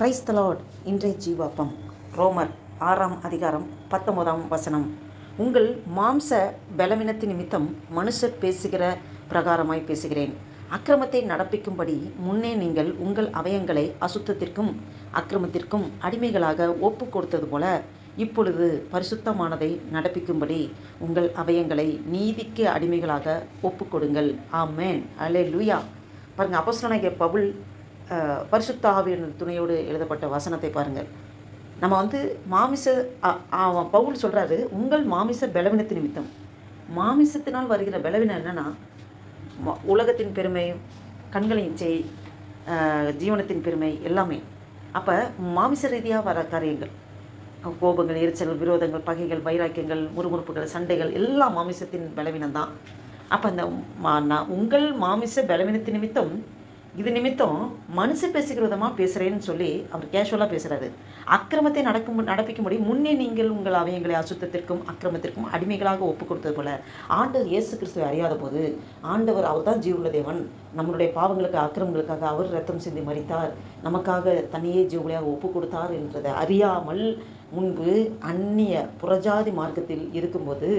Price தலாட் இன்றைய ஜீவாப்பம். ரோமர் ஆறாம் அதிகாரம் பத்தொன்பதாம் வசனம். உங்கள் மாம்ச பலவீனத்து நிமித்தம் மனுஷர் பேசுகிற பிரகாரமாய் பேசுகிறேன். அக்கிரமத்தை நடப்பிக்கும்படி முன்னே நீங்கள் உங்கள் அவயங்களை அசுத்தத்திற்கும் அக்கிரமத்திற்கும் அடிமைகளாக ஒப்பு கொடுத்தது போல இப்பொழுது பரிசுத்தமானதை நடப்பிக்கும்படி உங்கள் அவயங்களை நீதிக்கு அடிமைகளாக ஒப்புக்கொடுங்கள். ஆமேன். அலே லூயா பாருங்கள் அப்போஸ்தலனாகிய பவுல் பரிசுத்தாவியின் துணையோடு எழுதப்பட்ட வசனத்தை பாருங்கள். நம்ம வந்து மாமிச பவுல் சொல்கிறாரு உங்கள் மாமிச பலவீனத்து நிமித்தம். மாமிசத்தினால் வருகிற பலவீனம் என்னென்னா உலகத்தின் பெருமை கண்களின் இச்சை ஜீவனத்தின் பெருமை எல்லாமே. அப்போ மாமிச ரீதியாக வர காரியங்கள். கோபங்கள் எரிச்சல் விரோதங்கள் பகைகள் வைராக்கியங்கள் முறுமுறுப்புகள் சண்டைகள் எல்லாம் மாமிசத்தின் பலவீனம் தான் அப்போ அந்த மா- நான் உங்கள் மாமிச பலவீனத்தின் நிமித்தம் இது நிமித்தம் மனுஷ பேசுகிற விதமாக பேசுகிறேன்னு சொல்லி அவர் கேஷுவலாக பேசுகிறாரு அக்கிரமத்தை நடக்கும் நடப்பிக்கும்படி முன்னே நீங்கள் உங்கள் அவயங்களை அசுத்தத்திற்கும் அக்கிரமத்திற்கும் அடிமைகளாக ஒப்பு கொடுத்தது போல ஆண்டவர் இயேசு கிறிஸ்துவை அறியாத போது ஆண்டவர் அவர் தான் ஜீவுள்ள தேவன். நம்மளுடைய பாவங்களுக்கு அக்கிரமங்களுக்காக அவர் ரத்தம் சிந்தி மறித்தார் நமக்காக தனியே ஜீவுலையாக ஒப்பு கொடுத்தார் என்றதை அறியாமல் முன்பு அந்நிய புறஜாதி மார்க்கத்தில் இருக்கும்போது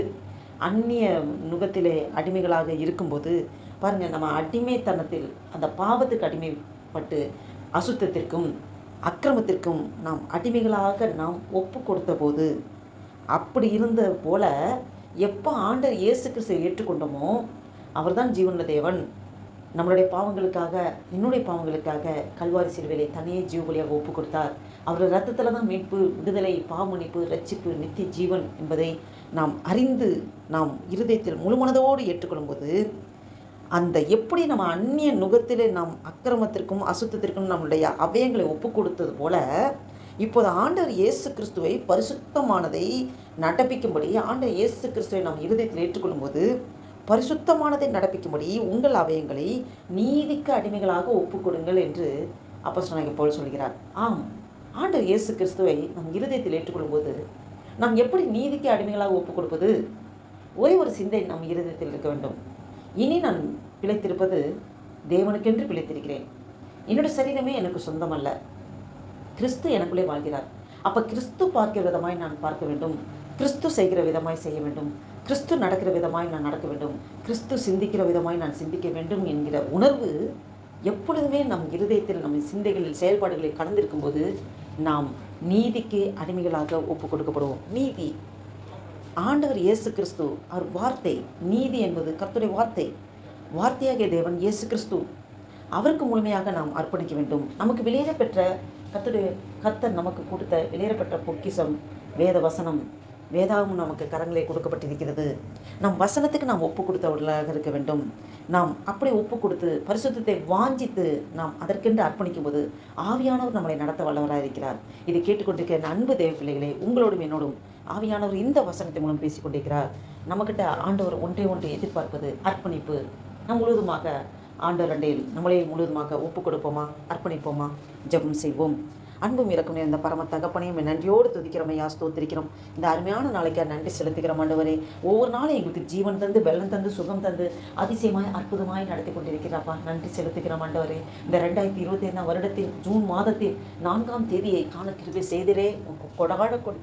அந்நிய நுகத்திலே அடிமைகளாக இருக்கும்போது பாருங்க நம்ம அடிமைத்தனத்தில் அந்த பாவத்துக்கு அடிமைப்பட்டு அசுத்தத்திற்கும் அக்கிரமத்திற்கும் நாம் அடிமைகளாக நாம் ஒப்பு கொடுத்த போது அப்படி இருந்த போல எப்போ ஆண்டர் இயேசு கிறிஸ்துவை ஏற்றுக்கொண்டோமோ அவர்தான் ஜீவன தேவன். நம்மளுடைய பாவங்களுக்காக என்னுடைய பாவங்களுக்காக கல்வாரி சிறுவிலை தனியே ஜீவபலியாக ஒப்பு கொடுத்தார் அவருடைய ரத்தத்தில் தான் மீட்பு விடுதலை பாவமணிப்பு ரட்சிப்பு நித்திய ஜீவன் என்பதை நாம் அறிந்து நாம் இருதயத்தில் முழுமனதோடு ஏற்றுக்கொள்ளும்போது அந்த எப்படி நம்ம அந்நிய நுகத்திலே நாம் அக்கிரமத்திற்கும் அசுத்தத்திற்கும் நம்முடைய அவயங்களை ஒப்பு கொடுத்தது போல இப்போது ஆண்டவர் இயேசு கிறிஸ்துவை பரிசுத்தமானதை நடப்பிக்கும்படி ஆண்டவர் இயேசு கிறிஸ்துவை நாம் இருதயத்தில் ஏற்றுக்கொள்ளும்போது பரிசுத்தமானதை நடப்பிக்கும்படி உங்கள் அவயங்களை நீதிக்கு அடிமைகளாக ஒப்புக்கொடுங்கள் என்று அப்போ சொன்னாங்க போல் சொல்கிறார். ஆம் ஆண்டவர் இயேசு கிறிஸ்துவை நம் இருதயத்தில் ஏற்றுக்கொள்ளும்போது நாம் எப்படி நீதிக்கு அடிமைகளாக ஒப்புக் கொடுப்பது ஒரே ஒரு சிந்தை நம் இருதயத்தில் இருக்க வேண்டும். இனி நான் பிழைத்திருப்பது தேவனுக்கென்று பிழைத்திருக்கிறேன். என்னோட சரீரமே எனக்கு சொந்தமல்ல. கிறிஸ்து எனக்குள்ளே வாழ்கிறார். அப்போ கிறிஸ்து பார்க்கிற விதமாய் நான் பார்க்க வேண்டும். கிறிஸ்து செய்கிற விதமாய் செய்ய வேண்டும். கிறிஸ்து நடக்கிற விதமாய் நான் நடக்க வேண்டும். கிறிஸ்து சிந்திக்கிற விதமாய் நான் சிந்திக்க வேண்டும் என்கிற உணர்வு எப்பொழுதுமே நம் இருதயத்தில் நம் சிந்தைகளில் செயல்பாடுகளில் கலந்திருக்கும்போது நாம் நீதிக்கு அடிமைகளாக ஒப்பு கொடுக்கப்படுவோம். நீதி. ஆண்டவர் இயேசு கிறிஸ்து அவர் வார்த்தை நீதி என்பது கர்த்துடைய வார்த்தை. வார்த்தையாகிய தேவன் இயேசு கிறிஸ்து. அவருக்கு முழுமையாக நாம் அர்ப்பணிக்க வேண்டும். நமக்கு வெளியேற பெற்ற கத்துடைய கத்தர் நமக்கு கொடுத்த வெளியேற பெற்ற பொக்கிஷம் வேத வசனம் வேதாவும் நமக்கு கரங்களை கொடுக்கப்பட்டிருக்கிறது. நம் வசனத்துக்கு நாம் ஒப்பு கொடுத்தவர்களாக இருக்க வேண்டும். நாம் அப்படி ஒப்பு கொடுத்து பரிசுத்தத்தை வாஞ்சித்து நாம் அதற்கென்று அர்ப்பணிக்கும் போது ஆவியானவர் நம்மளை நடத்த வல்லவராக இருக்கிறார். இதை கேட்டுக்கொண்டிருக்கிற அன்பு தேவ பிள்ளைகளே உங்களோடும் என்னோடும் ஆவியானவர் இந்த வசனத்தை மூலம் பேசிக்கொண்டிருக்கிறார். நம்மக்கிட்ட ஆண்டவர் ஒன்றே ஒன்றை எதிர்பார்ப்பது அர்ப்பணிப்பு நம் முழுவதுமாக ஆண்டவர் நம்மளே முழுவதுமாக ஒப்பு கொடுப்போமா அர்ப்பணிப்போமா? ஜெபம் செய்வோம். அன்பும் இறக்கும் இந்த பரம தகப்பனையும் நன்றியோடு துதிக்கிறோம் ஐயா ஸ்தோத்திரிக்கிறோம். இந்த அருமையான நாளைக்கு நன்றி செலுத்துகிறோம் ஆண்டவரே. ஒவ்வொரு நாளும் எங்களுக்கு ஜீவன் தந்து வெள்ளம் தந்து சுகம் தந்து அதிசயமாய் அற்புதமாய் நடத்தி கொண்டிருக்கிறாப்பா நன்றி செலுத்துகிறோம் ஆண்டவரே. இந்த ரெண்டாயிரத்தி இருபத்தி ஐந்தாம் வருடத்தில் ஜூன் மாதத்தில் நான்காம் தேதியை காண கிருபை செய்திரே. கொடகாட கொடி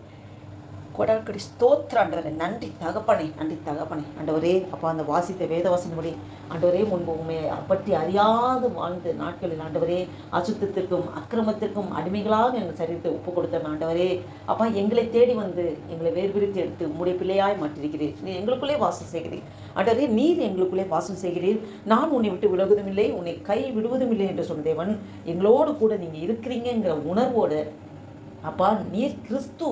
கொடாக்கடி ஸ்தோத்திர ஆண்டவரே. நன்றி தகப்பனே நன்றி தகப்பனே. ஆண்டவரே அப்போ அந்த வாசித்த வேத வசனப்படி ஆண்டவரே முன்பு உண்மை பற்றி அறியாது வாழ்ந்த நாட்களில் ஆண்டவரே அசுத்தத்திற்கும் அக்கிரமத்திற்கும் அடிமைகளாக எங்கள் சரீரத்தை ஒப்பு கொடுத்த ஆண்டவரே. அப்பா எங்களை தேடி வந்து எங்களை வேர்பிரித்து எடுத்து உம்முடைய பிள்ளையாய் மாற்றிருக்கிறீர் நீ எங்களுக்குள்ளே வாசம் செய்கிறீர். ஆண்டவரே நீர் எங்களுக்குள்ளே வாசம் செய்கிறீர். நான் உன்னை விட்டு விலகுவதும் இல்லை உன்னை கை விடுவதும் இல்லை என்று சொன்ன தேவன் எங்களோடு கூட நீங்கள் இருக்கிறீங்கிற உணர்வோடு அப்பா நீர் கிறிஸ்து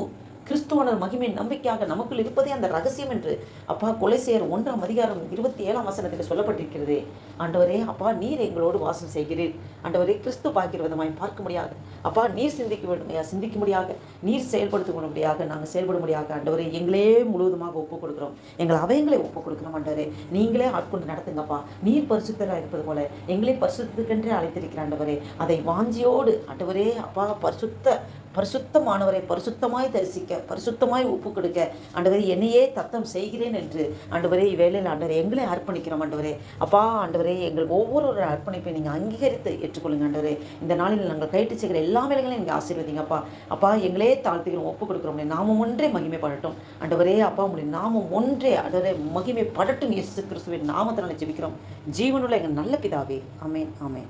கிறிஸ்துவனர் மகிமை நம்பிக்கையாக நமக்குள் இருப்பதே அந்த ரகசியம் என்று அப்பா கொலை செய்யற ஒன்றாம் அதிகாரம் இருபத்தி ஏழாம் வசனத்தில் சொல்லப்பட்டிருக்கிறதே. ஆண்டவரே அப்பா நீர் எங்களோடு வாசம் செய்கிறீர். ஆண்டவரே கிறிஸ்து பார்க்கிறவதமாய் பார்க்க முடியாது அப்பா நீர் சிந்திக்க வேண்டுமையா? சிந்திக்க முடியாக நீர் செயல்படுத்த முடியாக நாங்கள் செயல்பட முடியாத ஆண்டவரே எங்களே முழுவதுமாக ஒப்புக் கொடுக்குறோம். எங்கள் அவயங்களை ஒப்புக் கொடுக்குறோம் ஆண்டவரே. நீங்களே ஆட்கொண்டு நடத்துங்கப்பா. நீர் பரிசுத்தராக இருப்பது போல எங்களை பரிசுத்துக்கென்றே அழைத்திருக்கிற ஆண்டவரே. அதை வாஞ்சியோடு ஆண்டவரே அப்பா பரிசுத்த பரிசுத்தமானவரை பரிசுத்தமாய் தரிசிக்க பரிசுத்தமாய் ஒப்பு கொடுக்க. ஆண்டவரே என்னையே தத்தம் செய்கிறேன் என்று ஆண்டவரே இவ்வேளையில் ஆண்டவரே எங்களை அர்ப்பணிக்கிறோம் ஆண்டவரே. அப்பா ஆண்டவரே எங்கள் ஒவ்வொரு அர்ப்பணிப்பை நீங்கள் அங்கீகரித்து ஏற்றுக்கொள்ளுங்க ஆண்டவரே. இந்த நாளில் நாங்கள் கைட்டு செய்கிற எல்லா வேலைகளையும் நீங்கள் ஆசீர்வதிங்க அப்பா. அப்பா எங்களே தாழ்த்துக்கிறோம் ஒப்பு கொடுக்குறோம். நாமும் ஒன்றே மகிமை படட்டும் ஆண்டவரே அப்பா உங்களுடைய நாமம் ஒன்றே ஆண்டவரே மகிமைப்படட்டும். இயேசு கிறிஸ்துவின் நாமத்தினால் ஜெபிக்கிறோம். ஜீவனுள்ள எங்கள் நல்ல பிதாவே. ஆமென் ஆமென்.